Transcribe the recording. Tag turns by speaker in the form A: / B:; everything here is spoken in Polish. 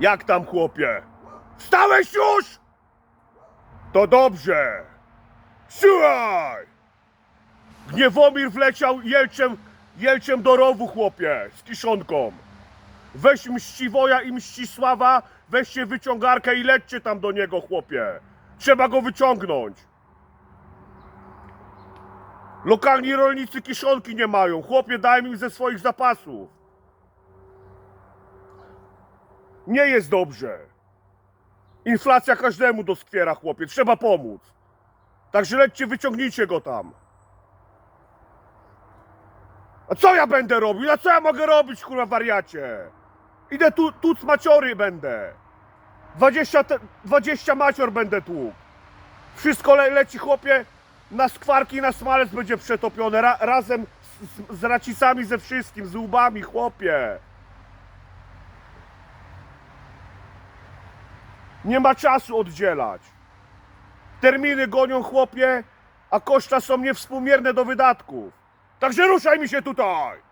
A: Jak tam, chłopie? Wstałeś już? To dobrze. Słuchaj! Gniewomir wleciał jelczem, jelczem do rowu, chłopie, z kiszonką. Weź Mściwoja i Mścisława, weźcie wyciągarkę i lećcie tam do niego, chłopie. Trzeba go wyciągnąć. Lokalni rolnicy kiszonki nie mają. Chłopie, daj mi ze swoich zapasów. Nie jest dobrze. Inflacja każdemu doskwiera, chłopie. Trzeba pomóc. Także lećcie, wyciągnijcie go tam. A co ja będę robił? A co ja mogę robić, kurwa, wariacie? Idę tu, tu maciory będę. 20, te, 20 macior będę tłukł. Wszystko le, leci, chłopie, na skwarki i na smalec będzie przetopione. Ra, razem z, z, z racisami, ze wszystkim, z łbami, chłopie. Nie ma czasu oddzielać. Terminy gonią, chłopie, a koszta są niewspółmierne do wydatków. Także ruszaj mi się tutaj!